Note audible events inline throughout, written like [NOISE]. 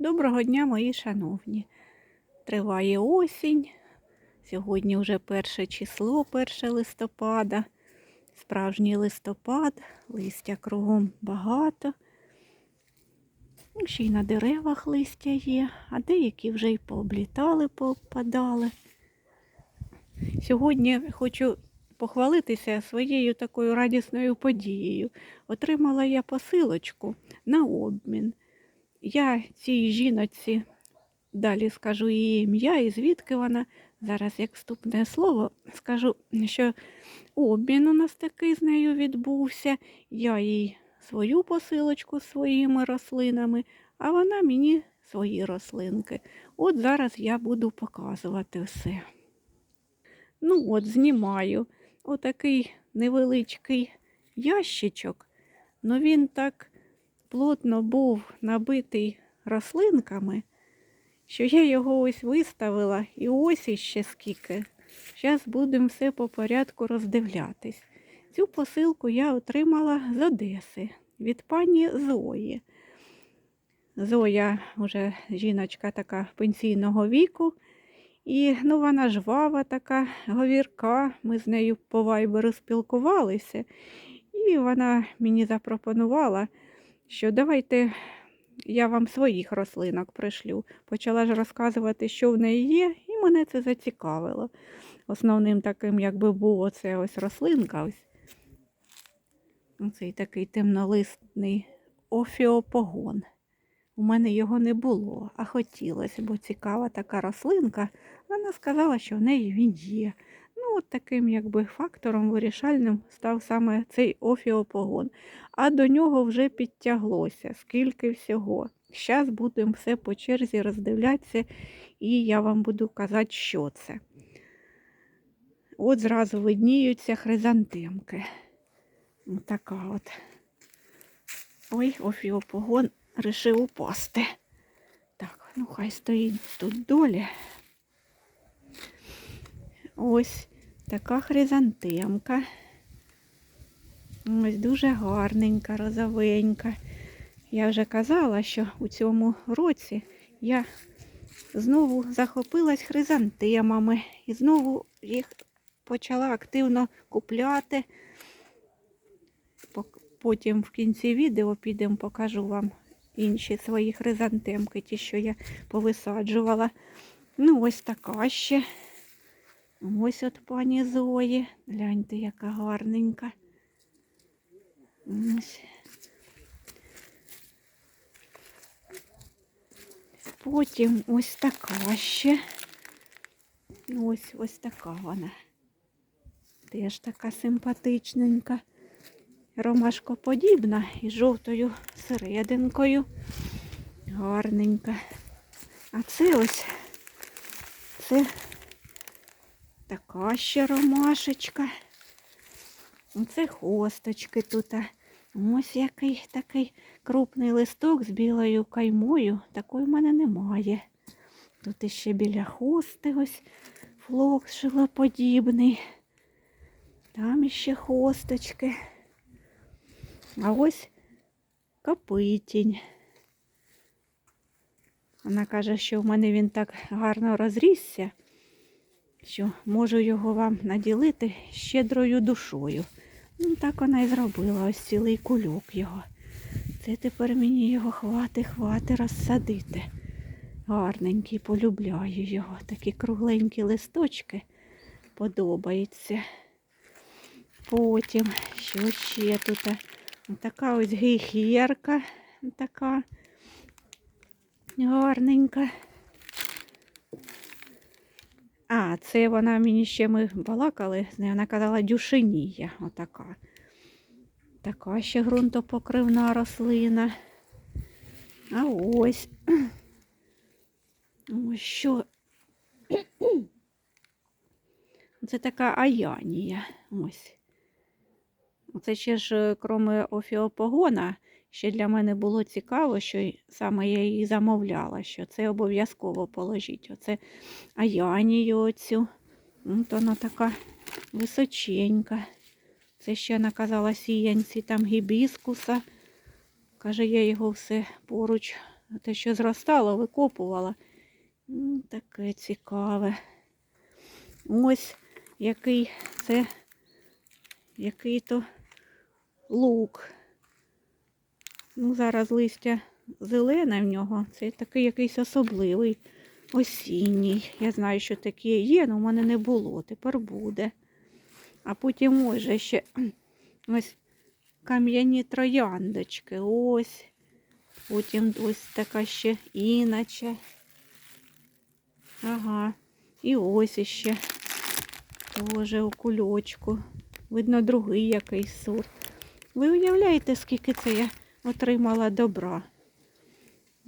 Доброго дня, мої шановні. Триває осінь. Сьогодні вже перше число, 1 листопада. Справжній листопад, листя кругом багато. Ще й на деревах листя є, а деякі вже й пооблітали, поопадали. Сьогодні хочу похвалитися своєю такою радісною подією. Отримала я посилочку на обмін. Я цій жіночці далі скажу її ім'я і звідки вона. Зараз, як вступне слово, скажу, що обмін у нас такий з нею відбувся. Я їй свою посилочку своїми рослинами, а вона мені свої рослинки. От зараз я буду показувати все. Ну от, знімаю отакий невеличкий ящичок, ну він так плотно був набитий рослинками, що я його ось виставила і ось іще скільки. Зараз будемо все по порядку роздивлятись. Цю посилку я отримала з Одеси від пані Зої. Зоя вже жіночка така пенсійного віку. І ну, вона жвава така говірка. Ми з нею по вайберу спілкувалися, і вона мені запропонувала, що давайте я вам своїх рослинок пришлю. Почала ж розказувати, що в неї є, і мене це зацікавило. Основним таким, якби був оце ось рослинка. ось. Оцей такий темнолистний офіопогон. У мене його не було, а хотілося, бо цікава така рослинка. Вона сказала, що в неї він є. От таким якби фактором вирішальним став саме цей офіопогон. А до нього вже підтяглося, скільки всього. Зараз будемо все по черзі роздивлятися, і я вам буду казати, що це. От зразу видніються хризантемки. Ось така от. Ой, офіопогон рішив упасти. Так, ну хай стоїть тут долі. Ось така хризантемка. Ось дуже гарненька, розовенька. Я вже казала, що у цьому році я знову захопилась хризантемами і знову їх почала активно купляти. Потім в кінці відео підемо, покажу вам інші свої хризантемки, ті, що я повисаджувала. Ну, ось така ще. Ось от пані Зої. Гляньте, яка гарненька. Ось. Потім ось така ще. Ось ось така вона. Теж така симпатичненька. Ромашкоподібна і жовтою серединкою. Гарненька. А це ось це така ще ромашечка. Оце хосточки тут. Ось який такий крупний листок з білою каймою. Такої в мене немає. Тут іще біля хости ось флокс шилоподібний. Там іще хосточки. А ось копитінь. Вона каже, що в мене він так гарно розрісся, що можу його вам наділити щедрою душою. Ну, так вона і зробила ось цілий кульок його. Це тепер мені його хвати, хвати розсадити. Гарненький, полюбляю його. Такі кругленькі листочки подобаються. Потім, що ще тут? Така ось гейхерка, така гарненька. А, це вона мені ще ми балакали з нею, вона казала дюшинія. Отака. Така ще ґрунтопокривна рослина. А ось. Ось що. Це така аянія. Ось. Це ще ж, крім офіопогона, ще для мене було цікаво, що саме я її замовляла, що це обов'язково положіть. Оце аянію оцю. От вона така височенька. Це ще наказала сіянці там гібіскуса. Каже, я його все поруч те, що зростало, викопувала. Таке цікаве. Ось який це який то лук. Ну, зараз листя зелене в нього. Це такий якийсь особливий осінній. Я знаю, що такі є, але в мене не було. Тепер буде. А потім ось же ще ось кам'яні трояндочки. Ось. Потім ось така ще іначе. Ага. І ось іще. Теж у кульочку. Видно, другий якийсь сорт. Ви уявляєте, скільки це я отримала добра?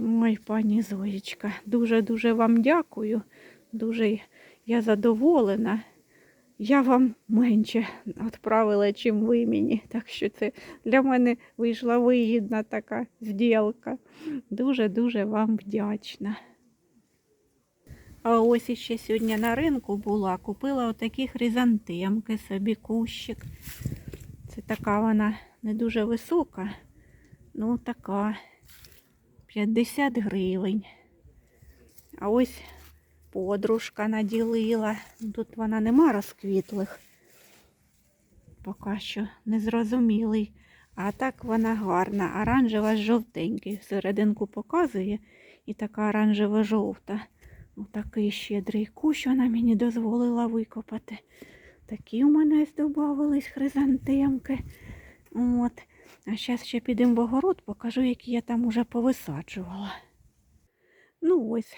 Ой, пані Зоєчка, дуже-дуже вам дякую. Дуже я задоволена. Я вам менше відправила, чим ви мені. Так що це для мене вийшла вигідна така зділка. Дуже-дуже вам вдячна. А ось іще сьогодні на ринку була, купила отакі хризантемки собі кущик. Це така вона не дуже висока, ну така 50 гривень. А ось подружка наділила. Тут вона нема розквітлих. Поки що незрозумілий. А так вона гарна, оранжева з жовтенький. Серединку показує і така оранжево-жовта. Отакий щедрий кущ вона мені дозволила викопати. Такі у мене додавались хризантемки. От. А зараз ще підемо в огород, покажу, які я там уже повисаджувала. Ну ось,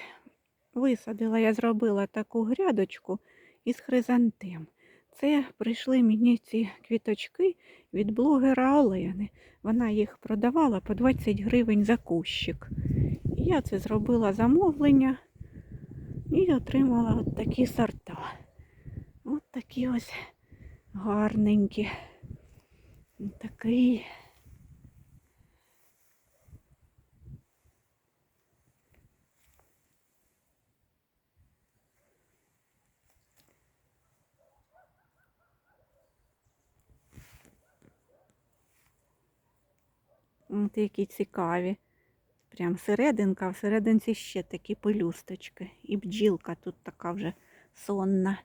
висадила, я зробила таку грядочку із хризантем. Це прийшли мені ці квіточки від блогера Олени. Вона їх продавала по 20 гривень за кущик. І я це зробила замовлення і отримала от такі сорта. От такі ось гарненькі. Такий. От які цікаві. Прям серединка, а всерединці ще такі пелюсточки. І бджілка тут така вже сонна.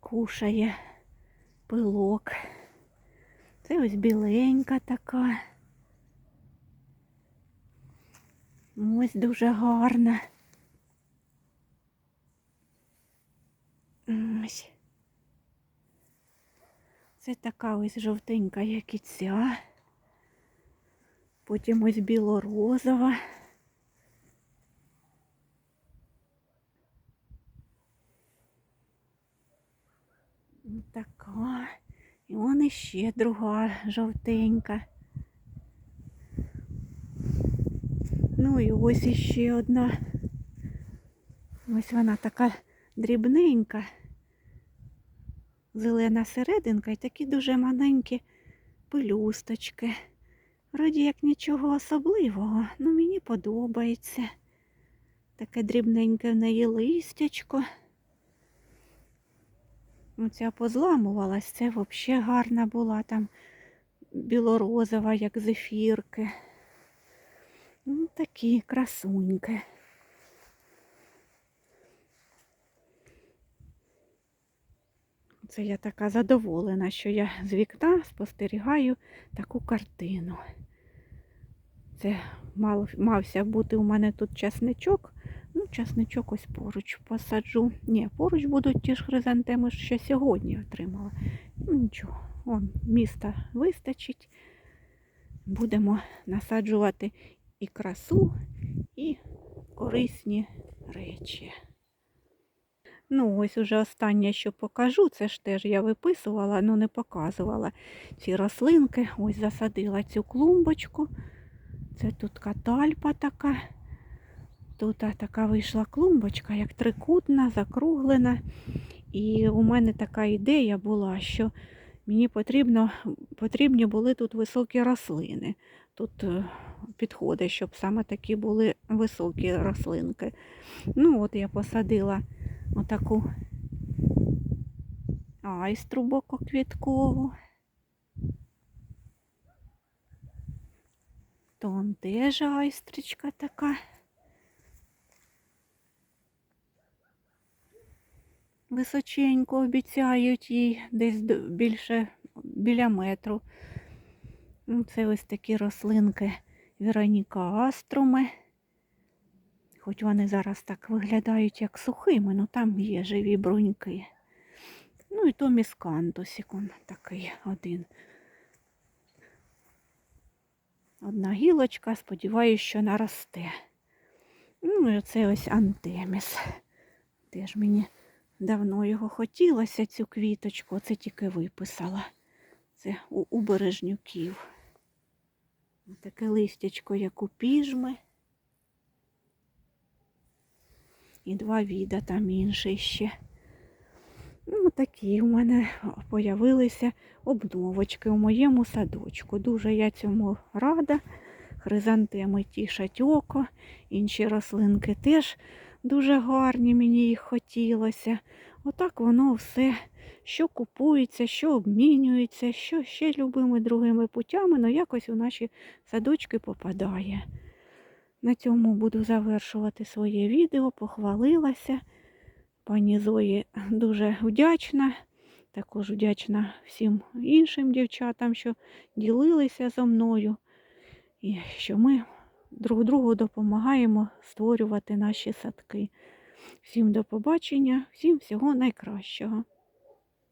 Кушає пилок. Це ось біленька така. Ось дуже гарна. Ось. Це така ось жовтенька, як і ця. Потім ось білорозова. Така. І вон іще друга жовтенька. Ну і ось іще одна. Ось вона така дрібненька, зелена серединка і такі дуже маленькі пелюсточки. Вроді як нічого особливого, ну мені подобається. Таке дрібненьке в неї листячко. Оця позламувалась, це взагалі гарна була там білорозова, як зефірки. Ну, такі красуньки. Це я така задоволена, що я з вікна спостерігаю таку картину. Це мав, мався бути у мене тут часничок. Ну, часничок ось поруч посаджу. Ні, поруч будуть ті ж хризантеми, що сьогодні отримала. Ну, нічого, он міста вистачить. Будемо насаджувати і красу, і корисні речі. Ну, ось уже останнє, що покажу, це ж теж я виписувала, але не показувала ці рослинки. Ось засадила цю клумбочку. Це тут катальпа така. Тут така вийшла клумбочка, як трикутна, закруглена. І у мене така ідея була, що мені потрібно, потрібні були тут високі рослини. Тут е, підходить, щоб саме такі були високі рослинки. Ну, от я посадила отаку айстру бококвіткову. То он теж айстричка така. Височенько обіцяють їй десь більше біля метру. Ну, Це ось такі рослинки Вероніка Аструми. Хоч вони зараз так виглядають як сухими, ну там є живі бруньки. Ну і то міскантусик, он такий один. Одна гілочка, сподіваюся, що наросте. Ну і оце ось антеміс. Теж мені давно його хотілося, цю квіточку, оце тільки виписала. Це у, у бережнюків. Таке листячко, як у піжми. І два віда там інший ще. Ну, такі у мене появилися обновочки у моєму садочку. Дуже я цьому рада. Хризантеми тішать око, інші рослинки теж дуже гарні, мені їх хотілося. Отак воно все, що купується, що обмінюється, що ще любими другими путями, але якось у наші садочки попадає. На цьому буду завершувати своє відео, похвалилася. Пані Зої [LAUGHS] дуже вдячна. Також вдячна всім іншим дівчатам, що ділилися зо мною, і що ми друг другу допомагаємо створювати наші садки. Всім до побачення, всім всього найкращого.